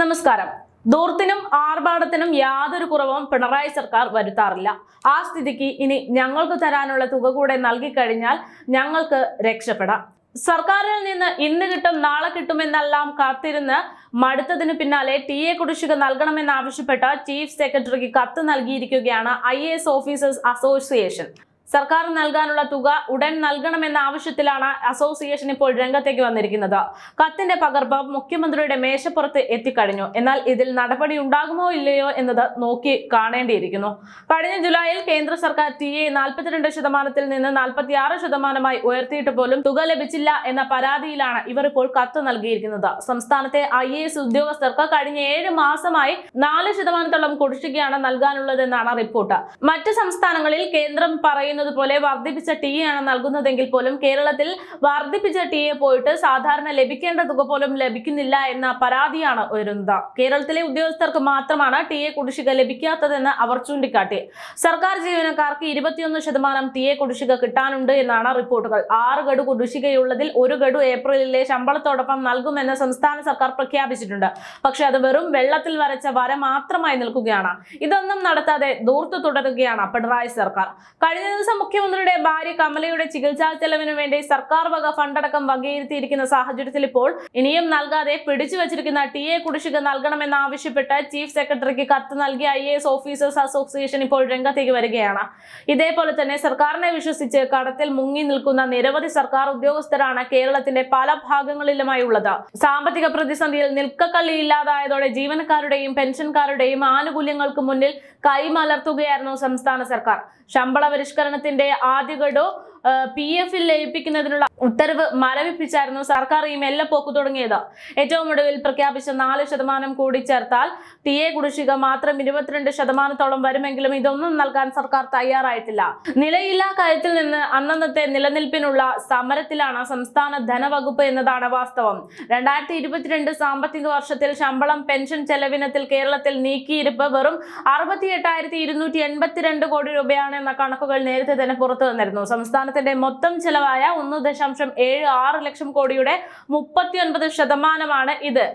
നമസ്കാരം. ദൂർത്തിനും ആർഭാടത്തിനും യാതൊരു കുറവും പിണറായി സർക്കാർ വരുത്താറില്ല. ആ സ്ഥിതിക്ക് ഇനി ഞങ്ങൾക്ക് തരാനുള്ള തുക കൂടെ നൽകിക്കഴിഞ്ഞാൽ ഞങ്ങൾക്ക് രക്ഷപ്പെടാം. സർക്കാരിൽ നിന്ന് ഇന്ന് കിട്ടും നാളെ കിട്ടുമെന്നെല്ലാം കാത്തിരുന്ന് മടുത്തതിന് പിന്നാലെ ടി എ കുടിശ്ശിക നൽകണമെന്നാവശ്യപ്പെട്ട ചീഫ് സെക്രട്ടറിക്ക് കത്ത് നൽകിയിരിക്കുകയാണ് ഐ ഓഫീസേഴ്സ് അസോസിയേഷൻ. സർക്കാർ നൽകാനുള്ള തുക ഉടൻ നൽകണമെന്ന ആവശ്യത്തിലാണ് അസോസിയേഷൻ ഇപ്പോൾ രംഗത്തേക്ക് വന്നിരിക്കുന്നത്. കത്തിന്റെ പകർപ്പ് മുഖ്യമന്ത്രിയുടെ മേശപ്പുറത്ത് എത്തിക്കഴിഞ്ഞു. എന്നാൽ ഇതിൽ നടപടി ഉണ്ടാകുമോ ഇല്ലയോ എന്നത് നോക്കി കാണേണ്ടിയിരിക്കുന്നു. കഴിഞ്ഞ ജൂലൈയിൽ കേന്ദ്ര സർക്കാർ ടി എ നാൽപ്പത്തിരണ്ട് ശതമാനത്തിൽ നിന്ന് നാൽപ്പത്തി ആറ് ശതമാനമായി ഉയർത്തിയിട്ട് പോലും തുക ലഭിച്ചില്ല എന്ന പരാതിയിലാണ് ഇവർ ഇപ്പോൾ കത്ത് നൽകിയിരിക്കുന്നത്. സംസ്ഥാനത്തെ ഐ എ എസ് ഉദ്യോഗസ്ഥർക്ക് കഴിഞ്ഞ ഏഴ് മാസമായി നാല് ശതമാനത്തോളം കുടിശ്ശികയാണ് നൽകാനുള്ളതെന്നാണ് റിപ്പോർട്ട്. മറ്റ് സംസ്ഥാനങ്ങളിൽ കേന്ദ്രം പറയുന്നത് പോലെ വർദ്ധിപ്പിച്ച ടി ആണ് നൽകുന്നതെങ്കിൽ പോലും കേരളത്തിൽ വർദ്ധിപ്പിച്ച ടി പോയിട്ട് സാധാരണ ലഭിക്കേണ്ട തുക പോലും ലഭിക്കുന്നില്ല എന്ന പരാതിയാണ് ഉയരുന്നത്. കേരളത്തിലെ ഉദ്യോഗസ്ഥർക്ക് മാത്രമാണ് ടി എ കുടിശ്ശിക ലഭിക്കാത്തതെന്ന് അവർ ചൂണ്ടിക്കാട്ടി. സർക്കാർ ജീവനക്കാർക്ക് ഇരുപത്തിയൊന്ന് ശതമാനം ടി എ കുടിശ്ശിക കിട്ടാനുണ്ട് എന്നാണ് റിപ്പോർട്ടുകൾ. ആറ് ഗഡു കുടിശ്ശികയുള്ളതിൽ ഒരു ഗഡു ഏപ്രിലിലെ ശമ്പളത്തോടൊപ്പം നൽകുമെന്ന് സംസ്ഥാന സർക്കാർ പ്രഖ്യാപിച്ചിട്ടുണ്ട്. പക്ഷെ അത് വെറും വെള്ളത്തിൽ വരച്ച വര മാത്രമായി നിൽക്കുകയാണ്. ഇതൊന്നും നടത്താതെ ദൂർത്ത് തുടരുകയാണ് പിണറായി സർക്കാർ. കഴിഞ്ഞ ദിവസം മുഖ്യമന്ത്രിയുടെ ഭാര്യ കമലയുടെ ചികിത്സാ ചെലവിന് വേണ്ടി സർക്കാർ വക ഫണ്ടടക്കം വകയിരുത്തിയിരിക്കുന്ന സാഹചര്യത്തിൽ ഇപ്പോൾ ഇനിയും നൽകാതെ പിടിച്ചു വച്ചിരിക്കുന്ന ടി എ കുടിശ്ശിക നൽകണമെന്നാവശ്യപ്പെട്ട് ചീഫ് സെക്രട്ടറിക്ക് കത്ത് നൽകിയ ഐ എസ് ഓഫീസേഴ്സ് അസോസിയേഷൻ ഇപ്പോൾ രംഗത്തേക്ക് വരികയാണ്. ഇതേപോലെ തന്നെ സർക്കാരിനെ വിശ്വസിച്ച് കടത്തിൽ മുങ്ങി നിൽക്കുന്ന നിരവധി സർക്കാർ ഉദ്യോഗസ്ഥരാണ് കേരളത്തിന്റെ പല ഭാഗങ്ങളിലുമായി ഉള്ളത് സാമ്പത്തിക പ്രതിസന്ധിയിൽ നിൽക്കക്കള്ളി ഇല്ലാതായതോടെ ജീവനക്കാരുടെയും പെൻഷൻകാരുടെയും ആനുകൂല്യങ്ങൾക്ക് മുന്നിൽ കൈമലർത്തുകയായിരുന്നു സംസ്ഥാന സർക്കാർ. ശമ്പള പരിഷ്കരണത്തിന്റെ ആദ്യ ഗഡു പി എഫിൽ ലയിപ്പിക്കുന്നതിനുള്ള ഉത്തരവ് മരവിപ്പിച്ചായിരുന്നു സർക്കാർ ഈ മെല്ലെപ്പോക്ക് തുടങ്ങിയത്. ഏറ്റവും ഒടുവിൽ പ്രഖ്യാപിച്ച നാല് ശതമാനം കൂടി ചേർത്താൽ എ കുടിശ്ശിക മാത്രം ഇരുപത്തിരണ്ട് ശതമാനത്തോളം വരുമെങ്കിലും ഇതൊന്നും നൽകാൻ സർക്കാർ തയ്യാറായിട്ടില്ല. നിലയില്ലാ കാര്യത്തിൽ നിന്ന് അന്നന്നത്തെ നിലനിൽപ്പിനുള്ള സമരത്തിലാണ് സംസ്ഥാന ധനവകുപ്പ് എന്നതാണ് വാസ്തവം. രണ്ടായിരത്തി ഇരുപത്തിരണ്ട് സാമ്പത്തിക വർഷത്തിൽ ശമ്പളം പെൻഷൻ ചെലവിനത്തിൽ കേരളത്തിൽ നീക്കിയിരുപ്പ് വെറും അറുപത്തി എട്ടായിരത്തി ഇരുന്നൂറ്റി എൺപത്തിരണ്ട് കോടി രൂപയാണ് എന്ന കണക്കുകൾ നേരത്തെ തന്നെ പുറത്തു വന്നിരുന്നു. സംസ്ഥാനത്തിന്റെ മൊത്തം ചെലവായ ഒന്ന് ദശാംശം ഏഴ് ആറ് ലക്ഷം കോടിയുടെ മുപ്പത്തി ഒൻപത് ശതമാനമാണ് ഇത്.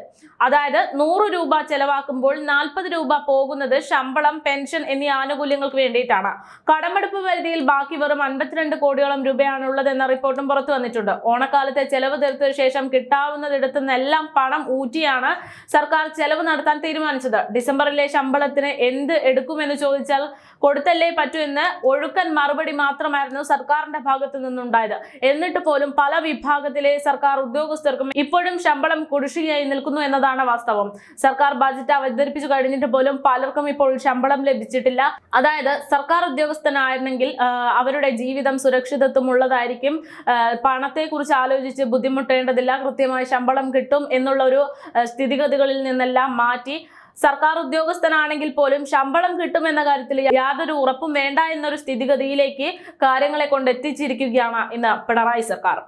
അതായത് നൂറ് രൂപ ചെലവാക്കുമ്പോൾ നാൽപ്പത് രൂപ പോകുന്നത് ശമ്പളം പെൻഷൻ എന്നീ ആനുകൂല്യങ്ങൾക്ക് വേണ്ടിയിട്ടാണ്. കടമെടുപ്പ് പരിധിയിൽ ബാക്കി വെറും അൻപത്തിരണ്ട് കോടിയോളം രൂപയാണ് ഉള്ളതെന്ന റിപ്പോർട്ടും പുറത്തു വന്നിട്ടുണ്ട്. ഓണക്കാലത്തെ ചെലവ് തീർത്തതിനു ശേഷം കിട്ടാവുന്നതിടത്തു നിന്നെല്ലാം പണം ഊറ്റിയാണ് സർക്കാർ ചെലവ് നടത്താൻ തീരുമാനിച്ചത്. ഡിസംബറിലെ ശമ്പളത്തിന് എന്ത് എടുക്കുമെന്ന് ചോദിച്ചാൽ കൊടുത്തല്ലേ പറ്റൂ എന്ന് ഒഴുക്കൻ മറുപടി മാത്രമായിരുന്നു സർക്കാരിന്റെ ഭാഗത്തു നിന്നുണ്ടായത്. എന്നിട്ട് പോലും പല വിഭാഗത്തിലെ സർക്കാർ ഉദ്യോഗസ്ഥർക്കും ഇപ്പോഴും ശമ്പളം കുടിശ്ശികയായി നിൽക്കുന്നു എന്നതാണ് വാസ്തവം. സർക്കാർ ബജറ്റ് അവതരിപ്പിച്ചു കഴിഞ്ഞിട്ട് പോലും പലർക്കും ഇപ്പോൾ ശമ്പളം ലഭിച്ചിട്ടില്ല. അതായത് സർക്കാർ ഉദ്യോഗസ്ഥനായിരുന്നെങ്കിൽ അവരുടെ ജീവിതം സുരക്ഷിതത്വം ഉള്ളതായിരിക്കും പണത്തെ കുറിച്ച് ആലോചിച്ച് ബുദ്ധിമുട്ടേണ്ടതില്ല. കൃത്യമായി ശമ്പളം കിട്ടും എന്നുള്ള ഒരു സ്ഥിതിഗതികളിൽ നിന്നെല്ലാം മാറ്റി സർക്കാർ ഉദ്യോഗസ്ഥനാണെങ്കിൽ പോലും ശമ്പളം കിട്ടുമെന്ന കാര്യത്തിൽ യാതൊരു ഉറപ്പും വേണ്ട എന്നൊരു സ്ഥിതിഗതിയിലേക്ക് കാര്യങ്ങളെ കൊണ്ട് എത്തിച്ചിരിക്കുകയാണ് ഇന്ന് പിണറായി സർക്കാർ.